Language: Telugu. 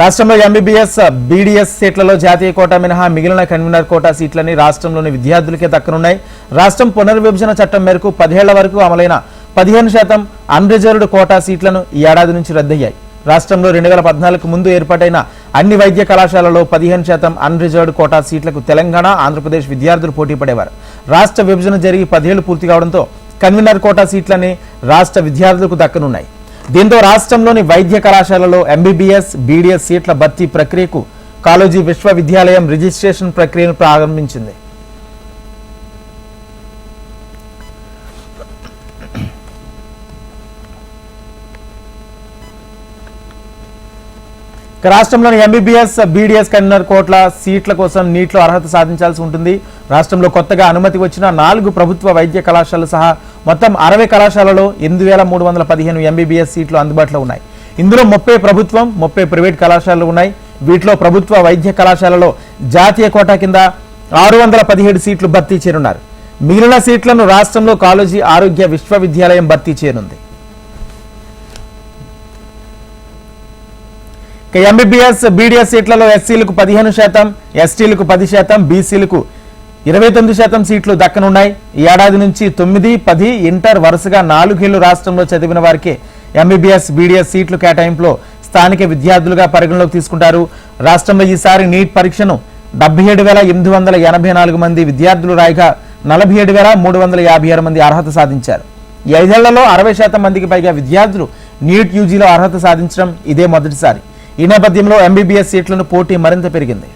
రాష్ట్రంలో ఎంబీబీఎస్ బీడీఎస్ సీట్లలో జాతీయ కోటా మినహా మిగిలిన కన్వీనర్ కోటా సీట్లని రాష్ట్రంలోని విద్యార్థులకే దక్కనున్నాయి. రాష్ట్రం పునర్విభజన చట్టం మేరకు పదేళ్ళ వరకు అమలైన పదిహేను శాతం అన్రిజర్వ్డ్ కోటా సీట్లను ఈ ఏడాది నుంచి రద్దయ్యాయి. రాష్ట్రంలో రెండు వేల పద్నాలుగు ముందు ఏర్పాటైన అన్ని వైద్య కళాశాలలో పదిహేను శాతం అన్రిజర్వ్డ్ కోటా సీట్లకు తెలంగాణ ఆంధ్రప్రదేశ్ విద్యార్థులు పోటీ పడేవారు. రాష్ట్ర విభజన జరిగి పదేళ్ళు పూర్తి కావడంతో కన్వీనర్ కోటా సీట్లని రాష్ట్ర విద్యార్థులకు దక్కనున్నాయి. దీంతో రాష్ట్రంలోని వైద్య కళాశాలలో ఎంబీబీఎస్ బీడీఎస్ సీట్ల భర్తీ ప్రక్రియకు కాలేజీ విశ్వవిద్యాలయం రిజిస్ట్రేషన్ ప్రక్రియను ప్రారంభించింది. రాష్ట్రంలోని ఎంబీబీఎస్ బీడీఎస్ కన్వీనర్ కోట్ల సీట్ల కోసం నీట్లో అర్హత సాధించాల్సి ఉంటుంది. రాష్ట్రంలో కొత్తగా అనుమతి వచ్చిన నాలుగు ప్రభుత్వ వైద్య కళాశాలలు సహా మొత్తం అరవై కళాశాలలో ఎనిమిది వేల మూడు వందల పదిహేను ఎంబీబీఎస్ సీట్లు అందుబాటులో ఉన్నాయి. ఇందులో ముప్పై ప్రభుత్వం ముప్పై ప్రైవేట్ కళాశాలలు ఉన్నాయి. వీటిలో ప్రభుత్వ వైద్య కళాశాలలో జాతీయ కోటా కింద ఆరు వందల పదిహేడు సీట్లు భర్తీ చేరున్నారు మిగిలిన సీట్లను రాష్ట్రంలో కాలేజీ ఆరోగ్య విశ్వవిద్యాలయం భర్తీ చేయనుంది. ఎంబీబీఎస్ బీడీఎస్ సీట్లలో ఎస్సీలకు పదిహేను శాతం ఎస్టీలకు పది శాతం బీసీలకు ఇరవై తొమ్మిది శాతం సీట్లు దక్కనున్నాయి. ఈ ఏడాది నుంచి తొమ్మిది పది ఇంటర్ వరుసగా నాలుగేళ్ళు రాష్ట్రంలో చదివిన వారికే ఎంబీబీఎస్ బీడీఎస్ సీట్లు కేటాయింపులో స్థానిక విద్యార్థులుగా పరిగణలోకి తీసుకుంటారు. రాష్ట్రంలో ఈసారి నీట్ పరీక్షను డెబ్బై ఏడు వేల ఎనిమిది వందల ఎనభై నాలుగు మంది విద్యార్థులు రాయగా నలభై ఏడు వేల మూడు వందల యాభై ఆరు మంది అర్హత సాధించారు. ఈ ఐదేళ్ళలో అరవై శాతం మందికి పైగా విద్యార్థులు నీట్ యూజీలో అర్హత సాధించడం ఇదే మొదటిసారి. ఈ నేపథ్యంలో ఎంబీబీఎస్ సీట్లను పోటీ మరింత పెరిగింది.